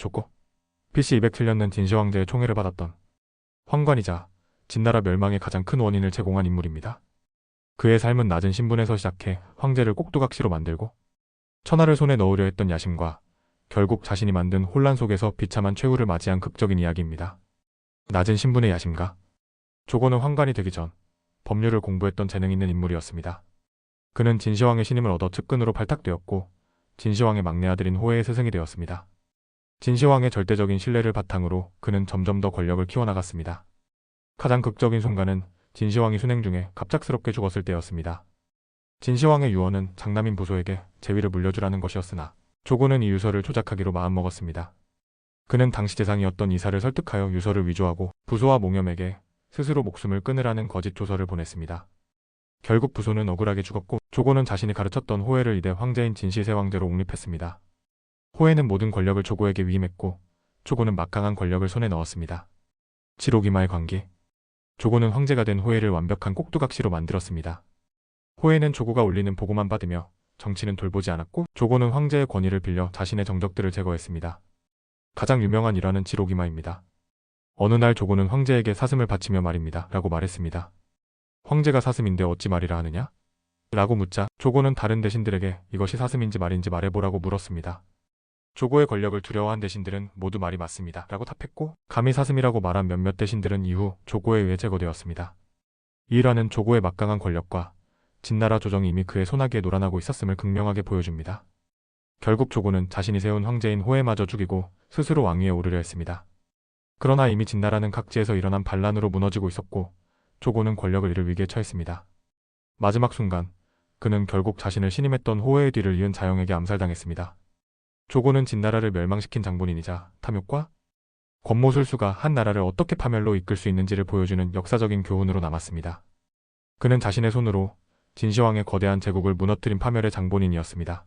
조고. BC 207년은 진시 황제의 총애를 받았던 황관이자 진나라 멸망의 가장 큰 원인을 제공한 인물입니다. 그의 삶은 낮은 신분에서 시작해 황제를 꼭두각시로 만들고 천하를 손에 넣으려 했던 야심과 결국 자신이 만든 혼란 속에서 비참한 최후를 맞이한 극적인 이야기입니다. 낮은 신분의 야심가 조고는 황관이 되기 전 법률을 공부했던 재능 있는 인물이었습니다. 그는 진시황의 신임을 얻어 측근으로 발탁되었고 진시황의 막내 아들인 호해의 스승이 되었습니다. 진시황의 절대적인 신뢰를 바탕으로 그는 점점 더 권력을 키워나갔습니다. 가장 극적인 순간은 진시황이 순행 중에 갑작스럽게 죽었을 때였습니다. 진시황의 유언은 장남인 부소에게 재위를 물려주라는 것이었으나 조고는 이 유서를 조작하기로 마음먹었습니다. 그는 당시 재상이었던 이사를 설득하여 유서를 위조하고 부소와 몽염에게 스스로 목숨을 끊으라는 거짓 조서를 보냈습니다. 결국 부소는 억울하게 죽었고 조고는 자신이 가르쳤던 호해를 이대 황제인 진시세 왕제로 옹립했습니다. 호해는 모든 권력을 조고에게 위임했고 조고는 막강한 권력을 손에 넣었습니다. 7호기마의 관계 조고는 황제가 된 호해를 완벽한 꼭두각시로 만들었습니다. 호해는 조고가 올리는 보고만 받으며 정치는 돌보지 않았고 조고는 황제의 권위를 빌려 자신의 정적들을 제거했습니다. 가장 유명한 일화는 지로기마입니다. 어느 날 조고는 황제에게 사슴을 바치며 말입니다. 라고 말했습니다. 황제가 사슴인데 어찌 말이라 하느냐? 라고 묻자 조고는 다른 대신들에게 이것이 사슴인지 말인지 말해보라고 물었습니다. 조고의 권력을 두려워한 대신들은 모두 말이 맞습니다. 라고 답했고 감히 사슴이라고 말한 몇몇 대신들은 이후 조고에 의해 제거되었습니다. 이 일화는 조고의 막강한 권력과 진나라 조정이 이미 그의 손아귀에 놀아나고 있었음을 극명하게 보여줍니다. 결국 조고는 자신이 세운 황제인 호해마저 죽이고 스스로 왕위에 오르려 했습니다. 그러나 이미 진나라는 각지에서 일어난 반란으로 무너지고 있었고 조고는 권력을 잃을 위기에 처했습니다. 마지막 순간 그는 결국 자신을 신임했던 호해의 뒤를 이은 자영에게 암살당했습니다. 조고는 진나라를 멸망시킨 장본인이자 탐욕과 권모술수가 한 나라를 어떻게 파멸로 이끌 수 있는지를 보여주는 역사적인 교훈으로 남았습니다. 그는 자신의 손으로 진시황의 거대한 제국을 무너뜨린 파멸의 장본인이었습니다.